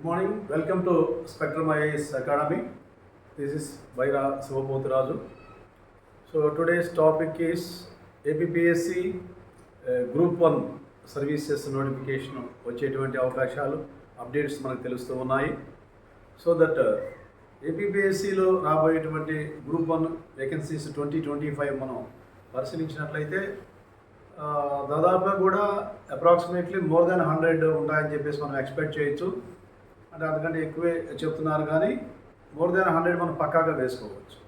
Good morning welcome to Spectrum IAS Academy. This is Vaira Sivapothiraju. So today's topic is APPSC uh, Group 1 services notification వచ్చేటువంటి అవకాశాలు updates మనకు తెలుస్తూ ఉన్నాయి so that ఏపీపీఎస్సిలో రాబోయేటువంటి group one vacancies twenty twenty five మనం పరిశీలించినట్లయితే దాదాపుగా కూడా అప్రాక్సిమేట్లీ మోర్ దెన్ హండ్రెడ్ ఉంటాయని చెప్పేసి మనం ఎక్స్పెక్ట్ చేయొచ్చు అంటే అంతకంటే ఎక్కువే చెప్తున్నారు కానీ మోర్ దెన్ హండ్రెడ్ మనం పక్కాగా వేసుకోవచ్చు.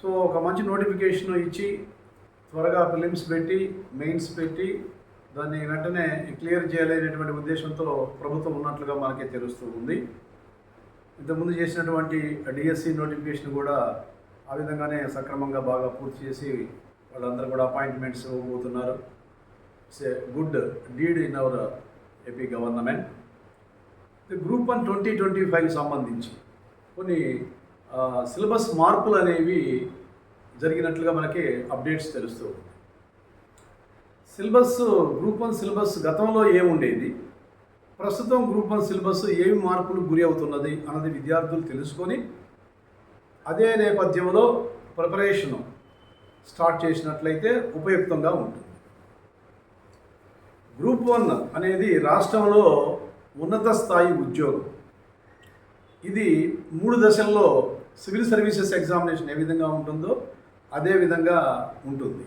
సో ఒక మంచి నోటిఫికేషన్ ఇచ్చి త్వరగా ఫిలిమ్స్ పెట్టి మెయిన్స్ పెట్టి దాన్ని వెంటనే క్లియర్ చేయాలనేటువంటి ఉద్దేశంతో ప్రభుత్వం ఉన్నట్లుగా మనకి తెలుస్తూ ఉంది. ఇంతకుముందు చేసినటువంటి డిఎస్సి నోటిఫికేషన్ కూడా ఆ విధంగానే సక్రమంగా బాగా పూర్తి చేసి వాళ్ళందరూ కూడా అపాయింట్మెంట్స్ ఇవ్వబోతున్నారు. It's a good deed in our AP government. Group one twenty twenty five సంబంధించి కొన్ని సిలబస్ మార్పులు అనేవి జరిగినట్లుగా మనకి అప్డేట్స్ తెలుస్తూ ఉంది. సిలబస్ గ్రూప్ వన్ సిలబస్ గతంలో ఏముండేది ప్రస్తుతం గ్రూప్ వన్ సిలబస్ ఏమి మార్పులు గురి అవుతున్నది అన్నది విద్యార్థులు తెలుసుకొని అదే నేపథ్యంలో ప్రిపరేషను స్టార్ట్ చేసినట్లయితే ఉపయుక్తంగా ఉంటుంది గ్రూప్ వన్ అనేది రాష్ట్రంలో ఉన్నత స్థాయి ఉద్యోగం. ఇది మూడు దశల్లో సివిల్ సర్వీసెస్ ఎగ్జామినేషన్ ఏ విధంగా ఉంటుందో అదే విధంగా ఉంటుంది.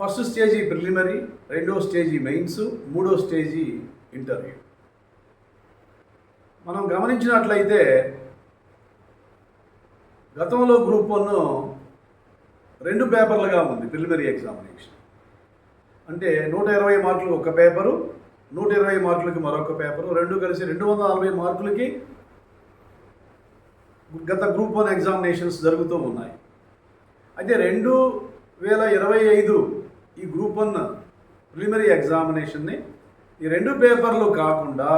ఫస్ట్ స్టేజీ ప్రిలిమినరీ రెండో స్టేజీ మెయిన్స్ మూడో స్టేజీ ఇంటర్వ్యూ. మనం గమనించినట్లయితే గతంలో గ్రూప్ వన్ రెండు పేపర్లుగా ఉంది ప్రిలిమినరీ ఎగ్జామినేషన్. అంటే నూట ఇరవై మార్కులు ఒక పేపరు నూట ఇరవై మార్కులకి మరొక పేపరు రెండు కలిసి రెండు వందల నలభై మార్కులకి గత గ్రూప్ వన్ ఎగ్జామినేషన్స్ జరుగుతూ ఉన్నాయి. అయితే రెండు వేల ఇరవై ఐదు ఈ గ్రూప్ వన్ ప్రిలిమినరీ ఎగ్జామినేషన్ని ఈ రెండు పేపర్లు కాకుండా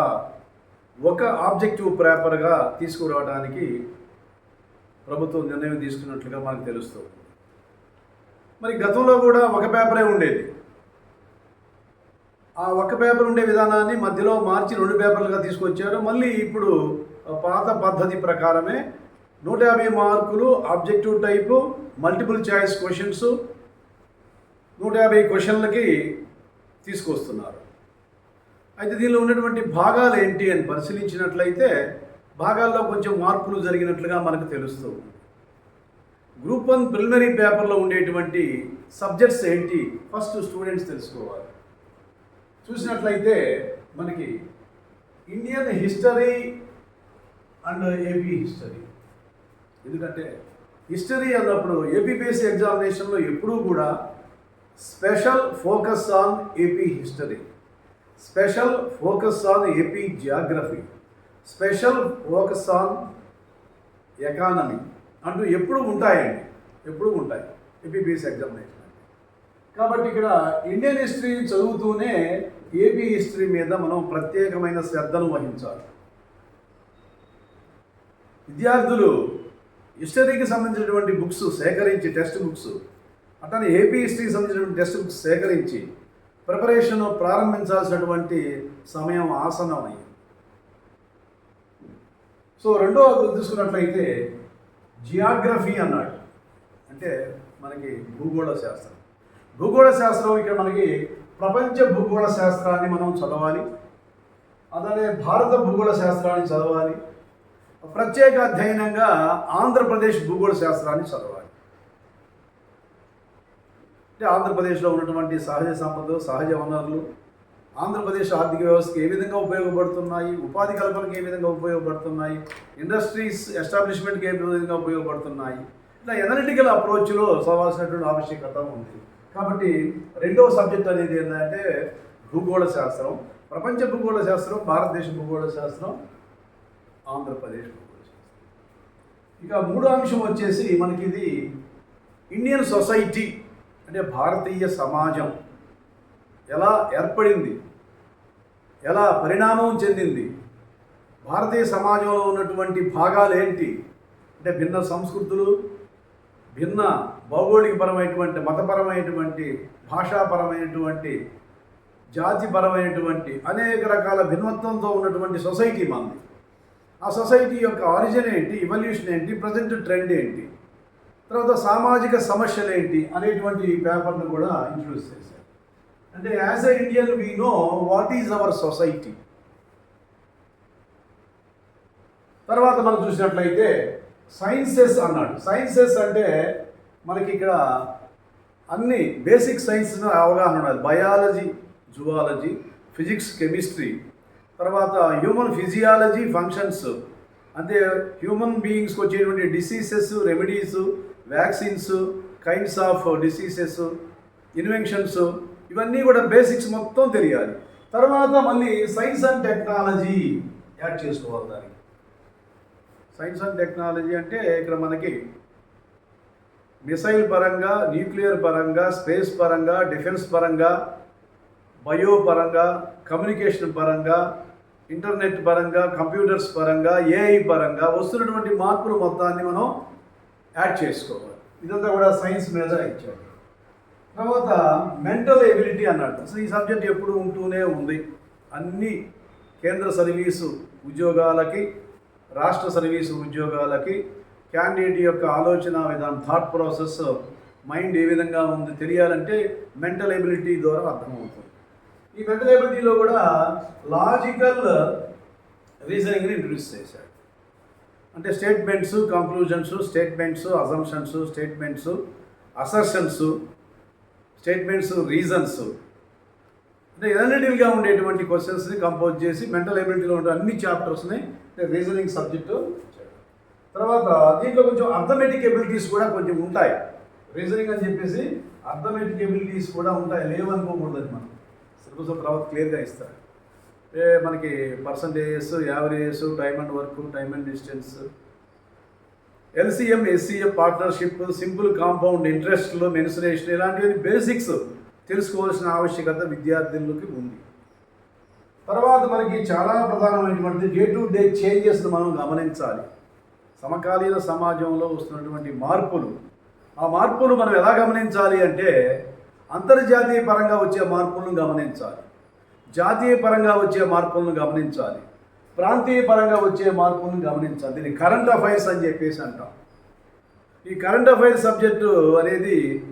ఒక ఆబ్జెక్టివ్ పేపర్గా తీసుకురావడానికి ప్రభుత్వం నిర్ణయం తీసుకున్నట్లుగా మనకు తెలుస్తుంది మరి గతంలో కూడా ఒక పేపరే ఉండేది. ఆ ఒక్క పేపర్ ఉండే విధానాన్ని మధ్యలో మార్చి రెండు పేపర్లుగా తీసుకొచ్చారు. మళ్ళీ ఇప్పుడు పాత పద్ధతి ప్రకారమే నూట యాభై మార్కులు objective type multiple choice questions నూట యాభై క్వశ్చన్లకి తీసుకొస్తున్నారు. అయితే దీనిలో ఉన్నటువంటి భాగాలు ఏంటి అని పరిశీలించినట్లయితే భాగాల్లో కొంచెం మార్పులు జరిగినట్లుగా మనకు తెలుస్తుంది గ్రూప్ వన్ ప్రిలిమినరీ పేపర్లో ఉండేటువంటి సబ్జెక్ట్స్ ఏంటి? ఫస్ట్ స్టూడెంట్స్ తెలుసుకోవాలి. చూసినట్లయితే మనకి Indian history and AP history. ఎందుకంటే హిస్టరీ అన్నప్పుడు ఏపీపీఎస్సీ ఎగ్జామినేషన్లో ఎప్పుడూ కూడా special focus on AP history special focus on AP geography special focus on economy అంటూ ఎప్పుడు ఉంటాయండి ఎప్పుడు ఉంటాయి ఏపీపీఎస్సీ ఎగ్జామినేషన్ కాబట్టి ఇక్కడ ఇండియన్ హిస్టరీ చదువుతూనే ఏపీ హిస్టరీ మీద మనం ప్రత్యేకమైన శ్రద్ధను వహించాలి. విద్యార్థులు హిస్టరీకి సంబంధించినటువంటి బుక్స్ సేకరించి టెక్స్ట్ బుక్స్ అట్లానే ఏపీ హిస్టరీకి సంబంధించినటువంటి టెక్స్ట్ బుక్స్ సేకరించి ప్రిపరేషన్ ప్రారంభించాల్సినటువంటి సమయం ఆసన్నమైంది సో రెండో తీసుకున్నట్లయితే జియాగ్రఫీ అన్నాడు. అంటే మనకి భూగోళ శాస్త్రం. భూగోళ శాస్త్రం ఇక్కడ మనకి ప్రపంచ భూగోళ శాస్త్రాన్ని మనం చదవాలి. అలానే భారత భూగోళ శాస్త్రాన్ని చదవాలి. ప్రత్యేక అధ్యయనంగా ఆంధ్రప్రదేశ్ భూగోళ శాస్త్రాన్ని చదవాలి. అంటే ఆంధ్రప్రదేశ్లో ఉన్నటువంటి సహజ సంపదలు సహజ వనరులు ఆంధ్రప్రదేశ్ ఆర్థిక వ్యవస్థకి ఏ విధంగా ఉపయోగపడుతున్నాయి ఉపాధి కల్పనకి ఏ విధంగా ఉపయోగపడుతున్నాయి ఇండస్ట్రీస్ ఎస్టాబ్లిష్మెంట్కి ఏ విధంగా ఉపయోగపడుతున్నాయి ఇట్లా ఎనలిటికల్ అప్రోచ్లో చదవాల్సినటువంటి ఆవశ్యకత ఉంది. కాబట్టి రెండవ సబ్జెక్ట్ అనేది ఏంటంటే భూగోళ శాస్త్రం. ప్రపంచ భూగోళ శాస్త్రం భారతదేశ భూగోళ శాస్త్రం ఆంధ్రప్రదేశ్ భూగోళ శాస్త్రం. ఇక మూడో అంశం వచ్చేసి మనకి ఇది ఇండియన్ సొసైటీ అంటే భారతీయ సమాజం ఎలా ఏర్పడింది ఎలా పరిణామం చెందింది భారతీయ సమాజంలో ఉన్నటువంటి భాగాలు ఏంటి అంటే భిన్న సంస్కృతులు భిన్న భౌగోళికపరమైనటువంటి మతపరమైనటువంటి భాషాపరమైనటువంటి జాతిపరమైనటువంటి అనేక రకాల భిన్నత్వంతో ఉన్నటువంటి సొసైటీ మనది ఆ సొసైటీ యొక్క ఆరిజిన్ ఏంటి ఇవల్యూషన్ ఏంటి ప్రజెంట్ ట్రెండ్ ఏంటి తర్వాత సామాజిక సమస్యలు ఏంటి అనేటువంటి పేపర్ను కూడా ఇంట్రడ్యూస్ చేశారు. అంటే as a Indian we know what is our society. తర్వాత మనం చూసినట్లయితే సైన్సెస్ అన్నాడు. సైన్సెస్ అంటే మనకి ఇక్కడ అన్ని బేసిక్ సైన్స్ అవగాహన ఉండాలి. బయాలజీ జువాలజీ ఫిజిక్స్ కెమిస్ట్రీ తర్వాత హ్యూమన్ ఫిజియాలజీ ఫంక్షన్స్. అంటే హ్యూమన్ బీయింగ్స్కి వచ్చేటువంటి diseases remedies vaccines kinds of diseases inventions ఇవన్నీ కూడా బేసిక్స్ మొత్తం తెలియాలి. తర్వాత మళ్ళీ సైన్స్ అండ్ టెక్నాలజీ యాడ్ చేసుకోవాలి దానికి. సైన్స్ అండ్ టెక్నాలజీ అంటే ఇక్కడ మనకి మిసైల్ పరంగా న్యూక్లియర్ పరంగా స్పేస్ పరంగా డిఫెన్స్ పరంగా బయో పరంగా కమ్యూనికేషన్ పరంగా ఇంటర్నెట్ పరంగా కంప్యూటర్స్ పరంగా ఏఐ పరంగా వస్తున్నటువంటి మార్పులు మొత్తాన్ని మనం యాడ్ చేసుకోవాలి. ఇదంతా కూడా సైన్స్ మీద ఇచ్చాడు తర్వాత మెంటల్ ఎబిలిటీ అన్నాడు. అసలు ఈ సబ్జెక్ట్ ఎప్పుడు ఉంటూనే ఉంది. అన్ని కేంద్ర సర్వీసు ఉద్యోగాలకి రాష్ట్ర సర్వీసు ఉద్యోగాలకి క్యాండిడేట్ యొక్క ఆలోచన విధానం థాట్ ప్రాసెస్ మైండ్ ఏ విధంగా ఉంది తెలియాలంటే మెంటల్ ఎబిలిటీ ద్వారా అర్థమవుతుంది. ఈ మెంటల్ ఎబిలిటీలో కూడా లాజికల్ రీజనింగ్ని ఇంట్రడ్యూస్ చేశాడు. అంటే statements conclusions statements assumptions statements assertions statements reasons అంటే ఎనలిటికల్గా ఉండేటువంటి క్వశ్చన్స్ని కంపోజ్ చేసి మెంటల్ ఎబిలిటీలో ఉండే అన్ని చాప్టర్స్ని రీజనింగ్ సబ్జెక్టు తర్వాత దీంట్లో కొంచెం అర్థమెటిక్ ఎబిలిటీస్ కూడా కొంచెం ఉంటాయి. రీజనింగ్ అని చెప్పేసి అర్థమెటిక్ ఎబిలిటీస్ కూడా ఉంటాయి. లేవనుకోకూడదని మనం. సిలబస్ తర్వాత క్లియర్గా ఇస్తారు. మనకి percentages averages time and work time and distance LCM SCM partnership simple compound ఇంట్రెస్ట్లు mensuration ఇలాంటివన్నీ బేసిక్స్ తెలుసుకోవాల్సిన ఆవశ్యకత విద్యార్థులకి ఉంది. తర్వాత మనకి చాలా ప్రధానమైనటువంటి డే టు డే చేంజెస్ మనం గమనించాలి. సమకాలీన సమాజంలో వస్తున్నటువంటి మార్పులు. ఆ మార్పులు మనం ఎలా గమనించాలి అంటే అంతర్జాతీయ పరంగా వచ్చే మార్పులను గమనించాలి. జాతీయ పరంగా వచ్చే మార్పులను గమనించాలి. ప్రాంతీయ పరంగా వచ్చే మార్పులను గమనించాలి. దీన్ని కరెంట్ అఫైర్స్ అని చెప్పేసి అంటాం. ఈ కరెంట్ అఫైర్స్ సబ్జెక్టు అనేది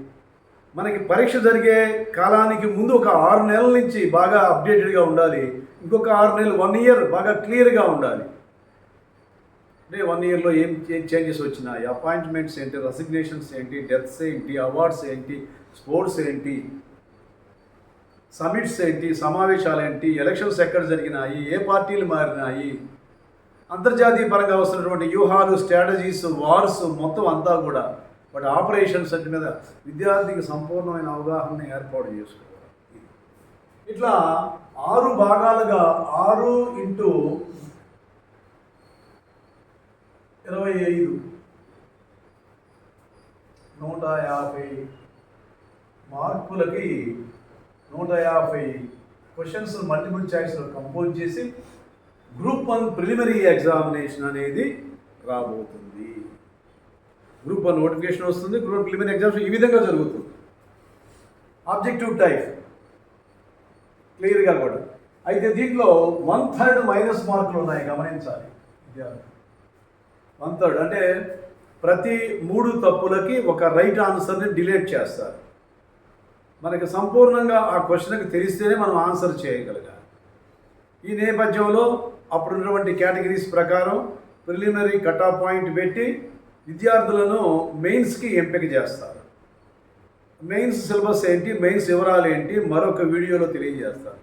మనకి పరీక్ష జరిగే కాలానికి ముందు ఒక ఆరు నెలల నుంచి బాగా అప్డేటెడ్గా ఉండాలి. ఇంకొక ఆరు నెలలు వన్ ఇయర్ బాగా క్లియర్గా ఉండాలి. అంటే వన్ ఇయర్లో ఏం చేంజెస్ వచ్చినాయి? అపాయింట్మెంట్స్ ఏంటి? రెసిగ్నేషన్స్ ఏంటి? డెత్స్ ఏంటి? అవార్డ్స్ ఏంటి? స్పోర్ట్స్ ఏంటి? సమిట్స్ ఏంటి? సమావేశాలు ఏంటి? ఎలక్షన్స్ ఎక్కడ జరిగినాయి? ఏ పార్టీలు మారినాయి? అంతర్జాతీయ పరంగా వస్తున్నటువంటి వ్యూహాలు స్ట్రాటజీస్ వార్స్ మొత్తం అంతా కూడా వాటి ఆపరేషన్స్ అన్ని మీద విద్యార్థికి సంపూర్ణమైన అవగాహన ఏర్పాటు చేసుకోవాలి. ఇట్లా ఆరు భాగాలుగా ఆరు ఇంటూ ఇరవై ఐదు. నూట యాభై. మార్కులకి నూట యాభై. క్వశ్చన్స్ మల్టిపుల్ ఛాయిస్లో కంపోజ్ చేసి గ్రూప్ వన్ ప్రిలిమినరీ ఎగ్జామినేషన్ అనేది రాబోతుంది. గ్రూప్ వన్ నోటిఫికేషన్ వస్తుంది గ్రూప్ వన్ ప్రిలిమినరీ ఎగ్జామ్స్ ఈ విధంగా జరుగుతుంది. ఆబ్జెక్టివ్ టైప్ క్లియర్గా కూడా. అయితే దీంట్లో వన్ థర్డ్ మైనస్ మార్కులు ఉన్నాయి గమనించాలి. విద్యార్థులు వన్ థర్డ్ అంటే ప్రతి మూడు తప్పులకి ఒక రైట్ ఆన్సర్ని డిలేట్ చేస్తారు. మనకి సంపూర్ణంగా ఆ క్వశ్చన్కి తెలిస్తేనే మనం ఆన్సర్ చేయగలగాలి. ఈ నేపథ్యంలో అప్పుడున్నటువంటి కేటగిరీస్ ప్రకారం ప్రిలిమినరీ కట్ ఆఫ్ పాయింట్ పెట్టి విద్యార్థులను మెయిన్స్కి ఎంపిక చేస్తారు. మెయిన్స్ సిలబస్ ఏంటి మెయిన్స్ వివరాలు ఏంటి మరొక వీడియోలో తెలియజేస్తారు.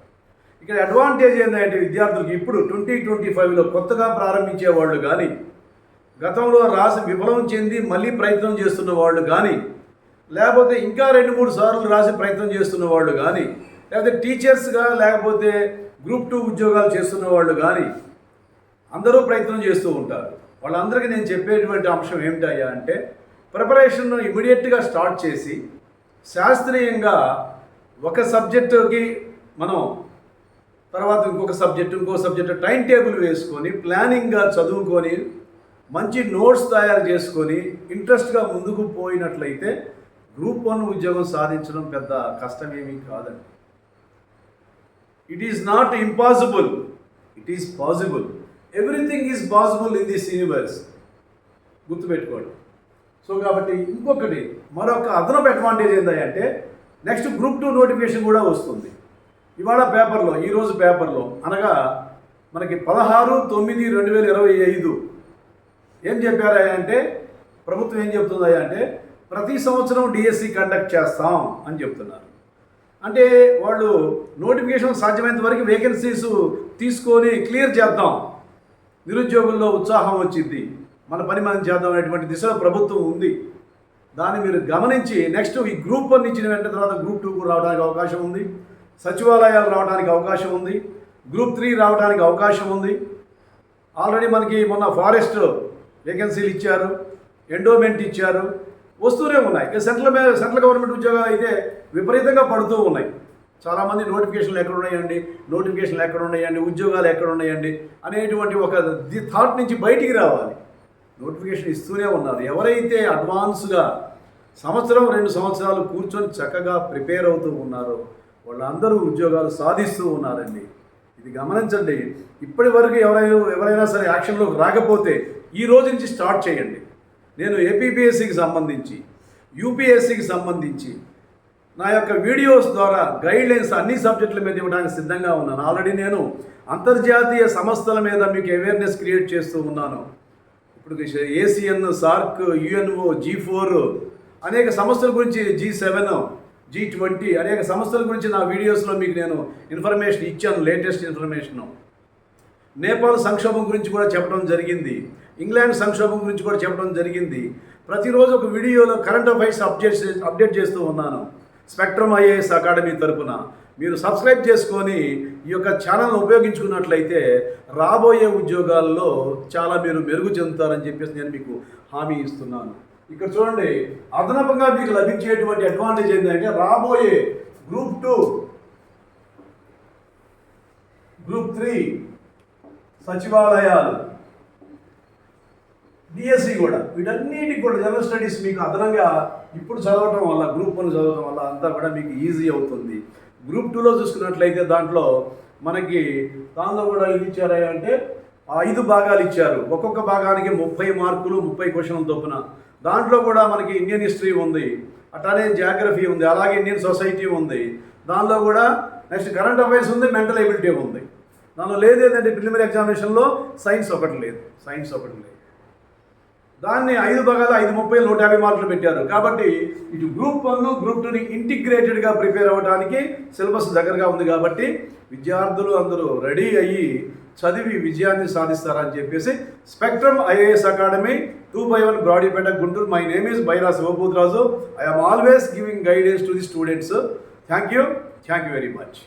ఇక్కడ అడ్వాంటేజ్ ఏంటంటే విద్యార్థులకు ఇప్పుడు ట్వంటీ ట్వంటీ ఫైవ్లో కొత్తగా ప్రారంభించే వాళ్ళు కానీ గతంలో రాసి విఫలం చెంది మళ్ళీ ప్రయత్నం చేస్తున్న వాళ్ళు కానీ లేకపోతే ఇంకా రెండు మూడు సార్లు రాసి ప్రయత్నం చేస్తున్న వాళ్ళు కానీ లేకపోతే టీచర్స్గా లేకపోతే గ్రూప్ టూ ఉద్యోగాలు చేస్తున్న వాళ్ళు కానీ అందరూ ప్రయత్నం చేస్తూ ఉంటారు. వాళ్ళందరికీ నేను చెప్పేటువంటి అంశం ఏమిటయ్యా అంటే ప్రిపరేషన్ను ఇమీడియట్గా స్టార్ట్ చేసి శాస్త్రీయంగా ఒక సబ్జెక్టుకి మనం తర్వాత ఇంకొక సబ్జెక్టు ఇంకో సబ్జెక్టు టైం టేబుల్ వేసుకొని ప్లానింగ్గా చదువుకొని మంచి నోట్స్ తయారు చేసుకొని ఇంట్రెస్ట్గా ముందుకు పోయినట్లయితే గ్రూప్ వన్ ఉద్యోగం సాధించడం పెద్ద కష్టమేమీ కాదండి. It is not impossible it is possible everything is possible in this universe గుర్తుపెట్టుకోండి. సో కాబట్టి ఇంకొకటి మరొక అదనపు అడ్వాంటేజ్ ఏంటంటే నెక్స్ట్ గ్రూప్ టూ నోటిఫికేషన్ కూడా వస్తుంది. ఇవాళ పేపర్లో ఈరోజు పేపర్లో అనగా మనకి పదహారు తొమ్మిది రెండు వేల ఇరవై ఐదు ఏం చెప్పారా అంటే ప్రభుత్వం ఏం చెప్తుందా అంటే ప్రతి సంవత్సరం డిఎస్సి కండక్ట్ చేస్తాం అని చెప్తున్నారు. అంటే వాళ్ళు నోటిఫికేషన్ సాధ్యమైనంత వరకు వేకెన్సీస్ తీసుకొని క్లియర్ చేద్దాం. నిరుద్యోగుల్లో ఉత్సాహం వచ్చింది. మన పని మనం చేద్దాం అనేటువంటి దిశలో ప్రభుత్వం ఉంది. దాన్ని మీరు గమనించి నెక్స్ట్ ఈ గ్రూప్ వన్ ఇచ్చిన వెంటనే తర్వాత గ్రూప్ టూ రావడానికి అవకాశం ఉంది. సచివాలయాలు రావడానికి అవకాశం ఉంది. గ్రూప్ త్రీ రావడానికి అవకాశం ఉంది. ఆల్రెడీ మనకి మొన్న ఫారెస్ట్ వేకెన్సీలు ఇచ్చారు ఎండోమెంట్ ఇచ్చారు వస్తూనే ఉన్నాయి. ఇక సెంట్రల్ సెంట్రల్ గవర్నమెంట్ ఉద్యోగాలు అయితే విపరీతంగా పడుతూ ఉన్నాయి. చాలామంది నోటిఫికేషన్లు ఎక్కడ ఉన్నాయండి? నోటిఫికేషన్లు ఎక్కడ ఉన్నాయండి? ఉద్యోగాలు ఎక్కడ ఉన్నాయండి? అనేటువంటి ఒక ది థాట్ నుంచి బయటికి రావాలి. నోటిఫికేషన్ ఇస్తూనే ఉన్నారు. ఎవరైతే అడ్వాన్స్గా సంవత్సరం రెండు సంవత్సరాలు కూర్చొని చక్కగా ప్రిపేర్ అవుతూ ఉన్నారో వాళ్ళందరూ ఉద్యోగాలు సాధిస్తూ ఉన్నారండి. ఇది గమనించండి. ఇప్పటి వరకు ఎవరైనా ఎవరైనా సరే యాక్షన్లోకి రాకపోతే ఈ రోజు నుంచి స్టార్ట్ చేయండి. నేను ఏపీపీఎస్సికి సంబంధించి యూపీఎస్సికి సంబంధించి నా యొక్క వీడియోస్ ద్వారా గైడ్లైన్స్ అన్ని సబ్జెక్టుల మీద ఇవ్వడానికి సిద్ధంగా ఉన్నాను. ఆల్రెడీ నేను అంతర్జాతీయ సంస్థల మీద మీకు అవేర్నెస్ క్రియేట్ చేస్తూ ఉన్నాను. ఇప్పుడు ASEAN SAARC UNO G four అనేక సంస్థల గురించి జీ సెవెన్ జీ ట్వంటీ అనేక సంస్థల గురించి నా వీడియోస్లో మీకు నేను ఇన్ఫర్మేషన్ ఇచ్చాను లేటెస్ట్ ఇన్ఫర్మేషన్ నేపాల్ సంక్షోభం గురించి కూడా చెప్పడం జరిగింది. ఇంగ్లాండ్ సంక్షోభం గురించి కూడా చెప్పడం జరిగింది. ప్రతిరోజు ఒక వీడియోలో కరెంట్ అఫైర్స్ అప్డేట్ చే- అప్డేట్ చేస్తూ ఉన్నాను. స్పెక్ట్రమ్ ఐఏఎస్ అకాడమీ తరపున. మీరు సబ్స్క్రైబ్ చేసుకొని ఈ యొక్క ఛానల్ ఉపయోగించుకున్నట్లయితే రాబోయే ఉద్యోగాల్లో చాలా మీరు మెరుగు చెందుతారని చెప్పేసి నేను మీకు హామీ ఇస్తున్నాను. ఇక్కడ చూడండి అదనపుగా మీకు లభించేటువంటి అడ్వాంటేజ్ ఏంటంటే రాబోయే గ్రూప్ టూ గ్రూప్ త్రీ సచివాలయాలు. డిఎస్సి కూడా. వీటన్నిటికి కూడా జనరల్ స్టడీస్ మీకు అదనంగా ఇప్పుడు చదవటం వల్ల గ్రూప్ వన్ చదవటం వల్ల అంతా కూడా మీకు ఈజీ అవుతుంది. గ్రూప్ టూలో చూసుకున్నట్లయితే దాంట్లో మనకి దానిలో కూడా ఇది ఇచ్చారా అంటే ఐదు భాగాలు ఇచ్చారు. ఒక్కొక్క భాగానికి ముప్పై మార్కులు ముప్పై క్వశ్చన్ చొప్పున. దాంట్లో కూడా మనకి ఇండియన్ హిస్టరీ ఉంది. అట్లానే జాగ్రఫీ ఉంది. అలాగే ఇండియన్ సొసైటీ ఉంది. దానిలో కూడా నెక్స్ట్ కరెంట్ అఫైర్స్ ఉంది మెంటల్ ఎబిలిటీ ఉంది. దానిలో లేదు ఏంటంటే ప్రిలిమినరీ ఎగ్జామినేషన్లో సైన్స్ ఒకటి లేదు. సైన్స్ ఒకటి లేదు. దాన్ని ఐదు భాగాలు ఐదు ముప్పై నూట యాభై మార్కులు పెట్టారు. కాబట్టి ఇటు గ్రూప్ వన్ గ్రూప్ టూని ఇంటిగ్రేటెడ్గా ప్రిపేర్ అవ్వడానికి సిలబస్ దగ్గరగా ఉంది కాబట్టి విద్యార్థులు అందరూ రెడీ అయ్యి చదివి విజయాన్ని సాధిస్తారని చెప్పేసి Spectrum IAS Academy two by one Brodipet Guntur my name is Baira Sivabhutaraju I'm always giving guidance to the students thank you thank you very much